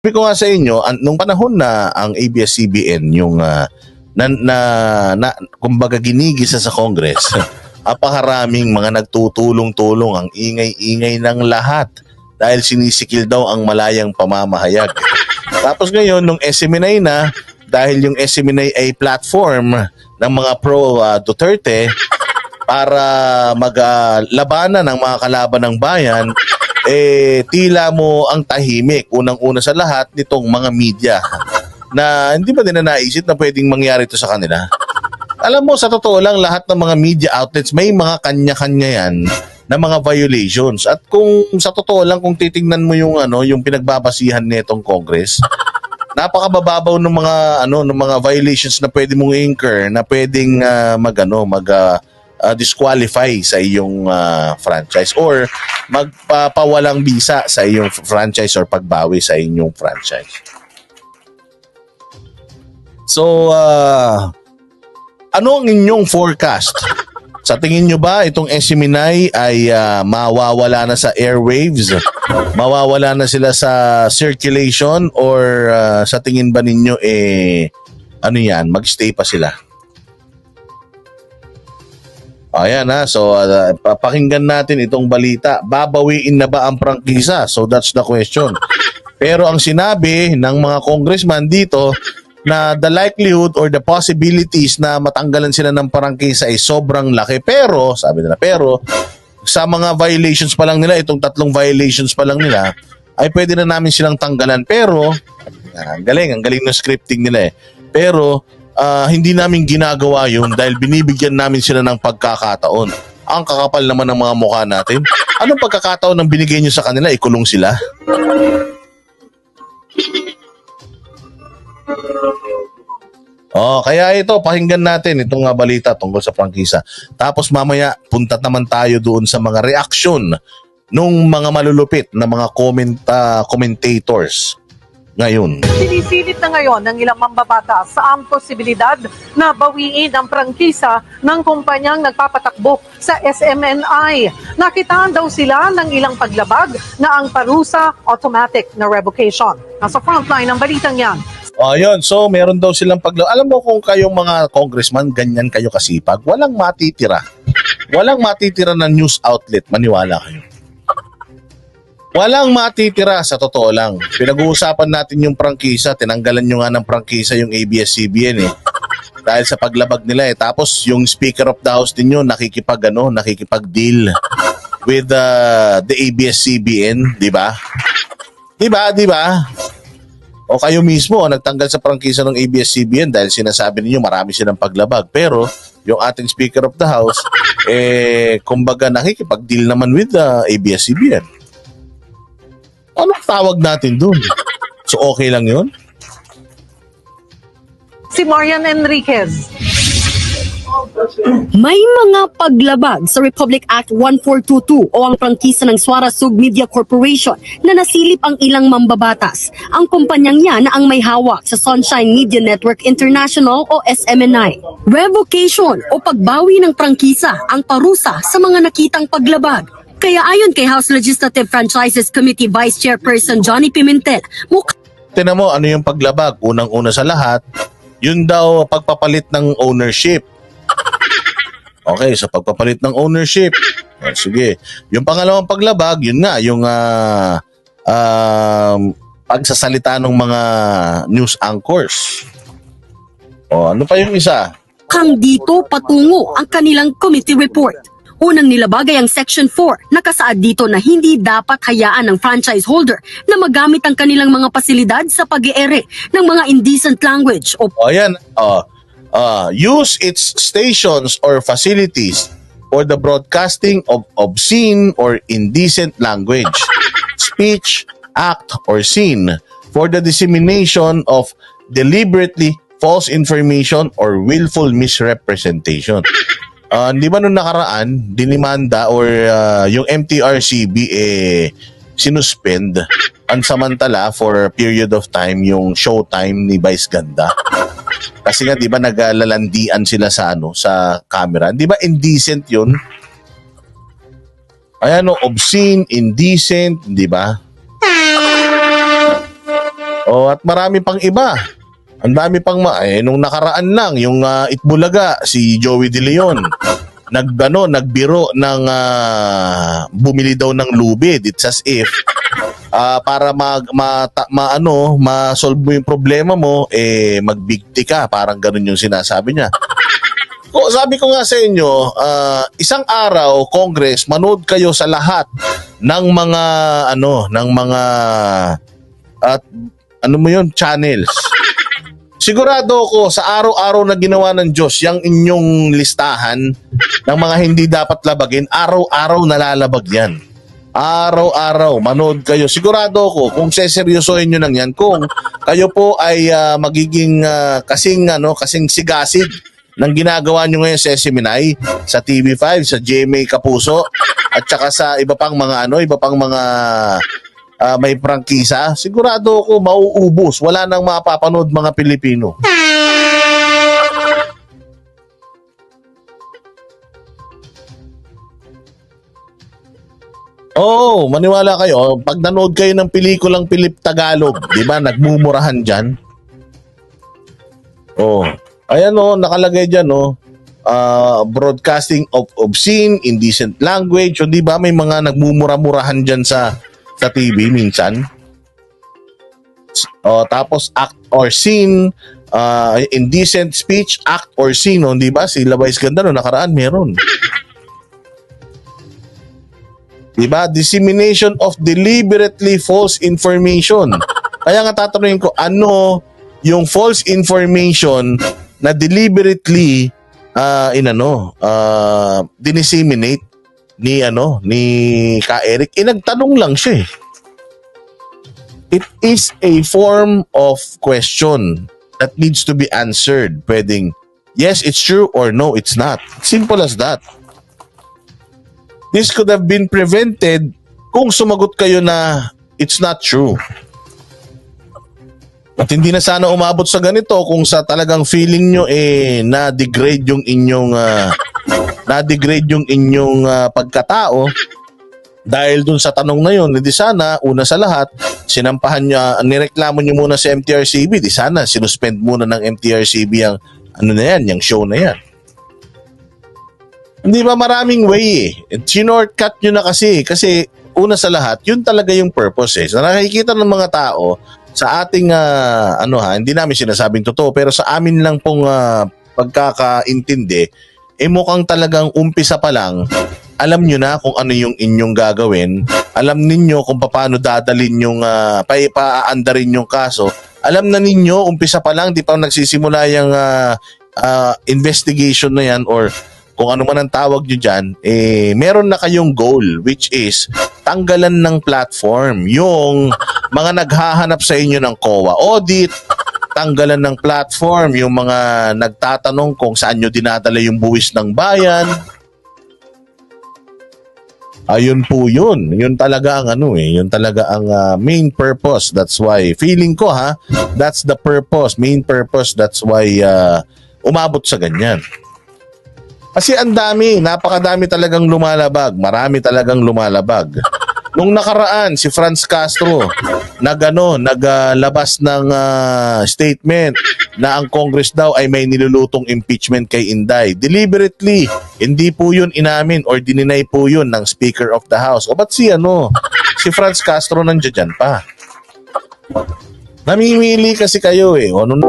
Sabi ko nga sa inyo, nung panahon na ang ABS-CBN yung ah, na, na, na kumbaga ginigisa sa Congress, apakaraming mga nagtutulong-tulong ang ingay-ingay ng lahat dahil sinisikil daw ang malayang pamamahayag. Tapos ngayon, nung SMNI na, dahil yung SMNI ay platform ng mga pro ah, Duterte para maglabanan ng mga kalaban ng bayan, eh tila mo ang tahimik unang-una sa lahat nitong mga media na hindi ba din na naisip na pwedeng mangyari ito sa kanila? Alam mo, sa totoo lang, lahat ng mga media outlets may mga kanya-kanya yan na mga violations. At kung sa totoo lang, kung titingnan mo yung ano, yung pinagbabasihan nitong Congress, napakabababaw ng mga ano ng mga violations na pwede mong incur na pwedeng ah, mag ano mag ah, ah, disqualify sa iyong ah, franchise or magpapawalang bisa sa iyong franchise or pagbawi sa inyong franchise. So, ah, ano ang inyong forecast? Sa tingin nyo ba itong Esiminay ay ah, mawawala na sa airwaves? Mawawala na sila sa circulation or ah, sa tingin ba ninyo eh ano yan, magstay pa sila? Ayan ha, so ah, papakinggan natin itong balita. Babawiin na ba ang prangkisa? So that's the question. Pero ang sinabi ng mga congressman dito na the likelihood or the possibilities na matanggalan sila ng prangkisa ay sobrang laki. Pero, sabi nila, pero sa mga violations pa lang nila, itong tatlong violations pa lang nila, ay pwede na namin silang tanggalan. Pero, ang galing, ang galing ng scripting nila eh. Pero, ah, hindi namin ginagawa yun dahil binibigyan namin sila ng pagkakataon. Ang kakapal naman ng mga mukha natin. Anong pagkakataon ng binigay nyo sa kanila? Ikulong sila? Oh, kaya ito, pakinggan natin itong nga balita tungkol sa prangkisa. Tapos mamaya, punta naman tayo doon sa mga reaksyon nung mga malulupit na mga comment, ah, commentators ngayon. Sinisilip na ngayon ng ilang mambabatas sa ang posibilidad na bawiin ang prangkisa ng kumpanyang nagpapatakbo sa SMNI. Nakitaan daw sila ng ilang paglabag na ang parusa automatic na revocation. Nasa frontline ng balitang yan, Oh, yun. So, meron daw silang paglo. Alam mo kung kayong mga congressman, ganyan kayo kasipag, walang matitira. Walang matitira na news outlet, maniwala kayo. Walang matitira sa totoo lang. Pinag-uusapan natin yung prangkisa, tinanggalan nyo nga ng prangkisa yung ABS-CBN eh. Dahil sa paglabag nila eh. Tapos yung Speaker of the House din yun, nakikipag ano, nakikipag-deal with uh, the ABS-CBN, di ba? Di ba? Di ba? o kayo mismo ang nagtanggal sa prangkisa ng ABS-CBN dahil sinasabi ninyo marami silang paglabag. Pero yung ating Speaker of the House, eh, kumbaga nakikipag-deal naman with the ABS-CBN. Anong tawag natin dun? So okay lang yun? si Marian Enriquez. May mga paglabag sa Republic Act 1422 o ang prangkisa ng Suara Sub Media Corporation na nasilip ang ilang mambabatas. Ang kumpanyang yan na ang may hawak sa Sunshine Media Network International o SMNI. Revocation o pagbawi ng prangkisa ang parusa sa mga nakitang paglabag. Kaya ayon kay House Legislative Franchises Committee Vice Chairperson Johnny Pimentel, mukha Tinan mo ano yung paglabag. Unang-una sa lahat, yun daw pagpapalit ng ownership. Okay, so pagpapalit ng ownership. Oh, sige. Yung pangalawang paglabag, yun nga, yung ah, um, pagsasalita ng mga news anchors. O, ano pa yung isa? kang dito patungo ang kanilang committee report. Unang nilabag ay ang Section 4, nakasaad dito na hindi dapat hayaan ng franchise holder na magamit ang kanilang mga pasilidad sa pag ere ng mga indecent language o O, ayan. O, ah, use its stations or facilities for the broadcasting of obscene or indecent language, speech, act, or scene for the dissemination of deliberately false information or willful misrepresentation. Ah, di ba nung nakaraan, dinimanda or ah, yung MTRCB eh sinuspend pansamantala for a period of time yung showtime ni Vice Ganda. Kasi nga 'di ba naglalandian sila sa ano sa camera. 'Di ba indecent 'yun? Ayan no, obscene, indecent, 'di ba? O at marami pang iba. Ang dami pang ma eh, nung nakaraan lang yung ah, Itbulaga si Joey De Leon nag ano, nagbiro ng ah, bumili daw ng lubid. It's as if ah, para mag ma, ta- ma ano, ma-solve mo yung problema mo eh magbigti ka, parang ganun yung sinasabi niya. Ko sabi ko nga sa inyo, ah, isang araw Congress, manood kayo sa lahat ng mga ano, ng mga at ano mo yun, channels. Sigurado ko sa araw-araw na ginawa ng Diyos, yung inyong listahan ng mga hindi dapat labagin, araw-araw nalalabag yan. Araw-araw, manood kayo. Sigurado ko kung seseryosohin nyo lang yan, kung kayo po ay ah, magiging ah, kasing, ano, kasing sigasig ng ginagawa nyo ngayon sa Seminay, sa TV5, sa GMA Kapuso, at saka sa iba pang mga ano, iba pang mga ah, may prangkisa, sigurado ko mauubos. Wala nang mapapanood mga Pilipino. Oo, maniwala kayo. Pag nanood kayo ng pelikulang Pilip Tagalog, di ba, nagmumurahan dyan. Oh, ayan oh, nakalagay dyan oh. Ah, broadcasting of obscene, indecent language. O di ba may mga nagmumura-murahan dyan sa sa TV minsan. O tapos act or scene, ah, indecent speech, act or scene, oh, di ba? Si Labais Ganda no nakaraan meron. Di ba? Dissemination of deliberately false information. Kaya nga tatanungin ko, ano yung false information na deliberately uh, inano, uh, dinisseminate ni ano, ni Ka Eric. Eh, nagtanong lang siya eh. It is a form of question that needs to be answered. Pwedeng, yes, it's true or no, it's not. Simple as that. This could have been prevented kung sumagot kayo na it's not true. At hindi na sana umabot sa ganito kung sa talagang feeling nyo eh na-degrade yung inyong ah, na-degrade yung inyong ah, pagkatao dahil dun sa tanong na yun, hindi sana, una sa lahat, sinampahan ah, nireklamo nyo muna sa MTRCB, di sana, sinuspend muna ng MTRCB ang, ano na yan, yung show na yan. Hindi ba maraming way eh. Sinortcut nyo na kasi. Kasi una sa lahat, yun talaga yung purpose eh. So nakikita ng mga tao sa ating, ah, ano ha, hindi namin sinasabing totoo, pero sa amin lang pong ah, pagkakaintindi, eh mukhang talagang umpisa pa lang, alam nyo na kung ano yung inyong gagawin, alam ninyo kung paano dadalin yung, uh, pa, paaandarin yung kaso, alam na ninyo, umpisa pa lang, di pa nagsisimula yung ah, ah, investigation na yan or kung ano man ang tawag nyo dyan, eh, meron na kayong goal which is tanggalan ng platform yung mga naghahanap sa inyo ng COA audit, tanggalan ng platform yung mga nagtatanong kung saan nyo dinadala yung buwis ng bayan. Ayun po yun. Yun talaga ang ano eh. Yun talaga ang ah, main purpose. That's why, feeling ko ha, that's the purpose, main purpose. That's why ah, umabot sa ganyan. Kasi ang dami, napakadami talagang lumalabag. Marami talagang lumalabag. Nung nakaraan, si Franz Castro, nagano, naglabas ng ah, statement na ang Congress daw ay may nilulutong impeachment kay Inday. Deliberately, hindi po yun inamin or dininay po yun ng Speaker of the House. O ba't si ano, si Franz Castro nandiyan dyan pa? Namimili kasi kayo eh. O nung